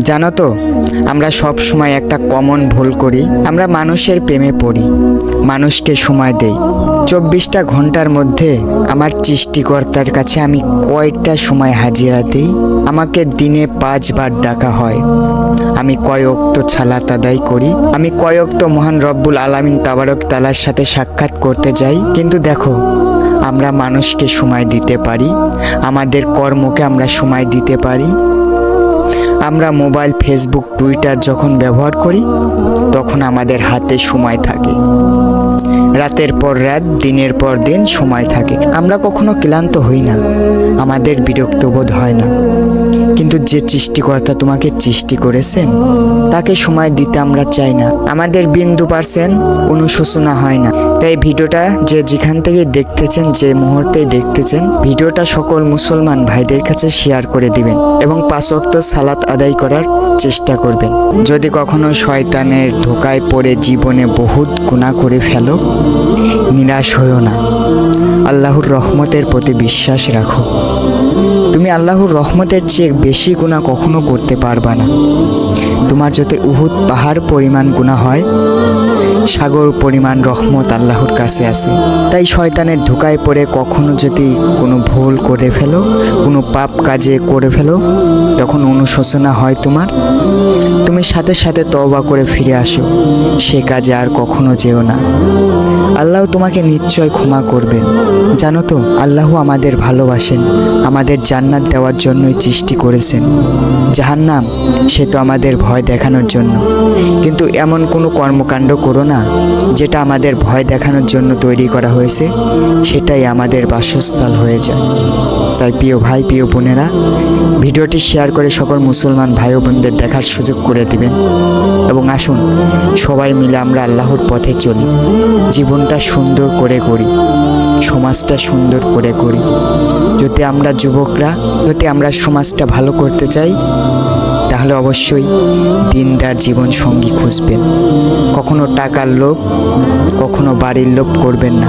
জানো তো, আমরা সব সময় একটা কমন ভুল করি। আমরা মানুষের প্রেমে পড়ি, মানুষকে সময় দেই। চব্বিশটা ঘণ্টার মধ্যে আমার সৃষ্টিকর্তার কাছে আমি কয়টা সময় হাজিরা দিই? আমাকে দিনে পাঁচবার ডাকা হয়। আমি কয়ক্ত ছালাত আদায় করি। আমি কয়ক্ত মহান রব্বুল আলামিন তাবারক তালার সাথে সাক্ষাৎ করতে যাই। কিন্তু দেখো, আমরা মানুষকে সময় দিতে পারি, আমাদের কর্মকে আমরা সময় দিতে পারি। আমরা মোবাইল, ফেসবুক, টুইটার যখন ব্যবহার করি, তখন আমাদের হাতে সময় থাকে। রাতের পর রাত, দিনের পর দিন সময় থাকে। আমরা কখনো ক্লান্ত হই না। আমাদের বিরক্ত বোধ হয় না। কিন্তু যে সৃষ্টিকর্তা তোমাকে সৃষ্টি করেছেন, তাকে সময় দিতে আমরা চাই না। আমাদের বিন্দু পার্সেন্ট অনুশোচনা হয় না। তাই ভিডিওটা যে যেখান থেকে দেখতেছেন, যে মুহূর্তে দেখতেছেন, ভিডিওটা সকল মুসলমান ভাইদের কাছে শেয়ার করে দিবেন এবং পাঁচ অক্ত সালাত আদায় করার চেষ্টা করবেন। যদি কখনো শয়তানের ধোকায় পড়ে জীবনে বহুত গুণা করে ফেলো, নিরাশ হইও না। আল্লাহর রহমতের প্রতি বিশ্বাস রাখো। তুমি আল্লাহর রহমতের চেয়ে বেশি গুণা কখনো করতে পারবা না। তোমার যদি উহুদ পাহাড় পরিমাণ গুণা হয় সাগর পরিমাণ রহমত আল্লাহর কাছে আছে। তাই শয়তানের ধোকায় পড়ে কখনো যদি কোনো ভুল করে ফেলো, কোনো পাপ কাজে করে ফেলো, তখন অনুশোচনা হয় তোমার। তুমি সাথে সাথে তওবা করে ফিরে আসো, সে কাজে আর কখনো যেও না। আল্লাহ তোমাকে নিশ্চয় ক্ষমা করবেন। জানো তো, আল্লাহ আমাদের ভালোবাসেন, আমাদের জান্নাত দেওয়ার জন্যই সৃষ্টি করেছেন। জাহান্নাম, সে তো আমাদের ভয় দেখানোর জন্য। কিন্তু এমন কোনো কর্মকাণ্ড করো না যেটা আমাদের ভয় দেখানোর জন্য তৈরি করা হয়েছে, সেটাই আমাদের বাসস্থল হয়ে যায়। তাই প্রিয় ভাই, প্রিয় বোনেরা, ভিডিওটি শেয়ার করে সকল মুসলমান ভাই বোনদের দেখার সুযোগ করে দিবেন। এবং আসুন, সবাই মিলে আমরা আল্লাহর পথে চলি। জীবনটা সুন্দর করে করি সমাজটা সুন্দর করে করি যদি আমরা যুবকরা, যদি আমরা সমাজটা ভালো করতে চাই তাহলে অবশ্যই দিনদার জীবন সঙ্গী খুঁজবেন। কখনো টাকার লোভ, কখনো বাড়ির লোভ করবেন না।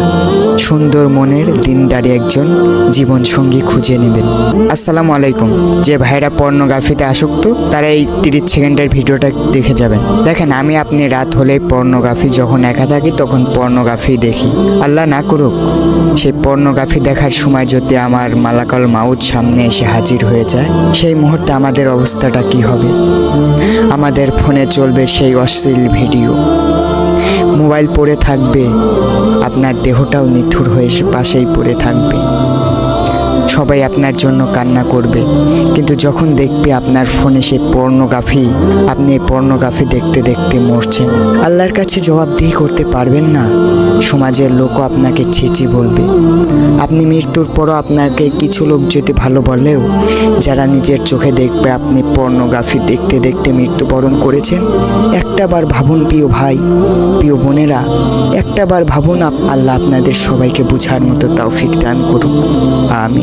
সুন্দর মনের দিনদারি একজন জীবন সঙ্গী খুঁজে নেবেন। আসসালামু আলাইকুম। যে ভাইরা পর্নোগ্রাফিতে আসক্ত তারা এই তিরিশ সেকেন্ডের ভিডিওটা দেখে যাবেন। দেখেন, আমি আপনি রাত হলে পর্নোগ্রাফি যখন একা থাকি, তখন পর্নোগ্রাফি দেখি। আল্লাহ না করুক সেই পর্নোগ্রাফি দেখার সময় যদি আমার মালাকাল মাউদ সামনে এসে হাজির হয়ে যায়, সেই মুহূর্তে আমাদের অবস্থাটা কি হবে। আমাদের ফোনে চলবে সেই অশ্লীল ভিডিও। মোবাইল পড়ে থাকবে, আপনার দেহটাও নিথুর হয়ে পাশেই পড়ে থাকবে। সবাই আপনার জন্য কান্না করবে। কিন্তু যখন দেখবে আপনার ফোনে সে পর্নোগ্রাফি, আপনি এই পর্নোগ্রাফি দেখতে দেখতে মরছেন। আল্লাহর কাছে জবাবদিহি করতে পারবেন না। সমাজের লোকও আপনাকে ছিচি বলবে। আপনি মৃত্যুর পরও আপনাকে কিছু লোক যদি ভালো বলেও, যারা নিজের চোখে দেখবে আপনি পর্নোগ্রাফি দেখতে দেখতে মৃত্যুবরণ করেছেন একটাবার ভাবুন প্রিয় ভাই, প্রিয় বোনেরা একটাবার ভাবুন আল্লাহ আপনাদের সবাইকে বুঝার মতো তাও তৌফিক দান করুন আমি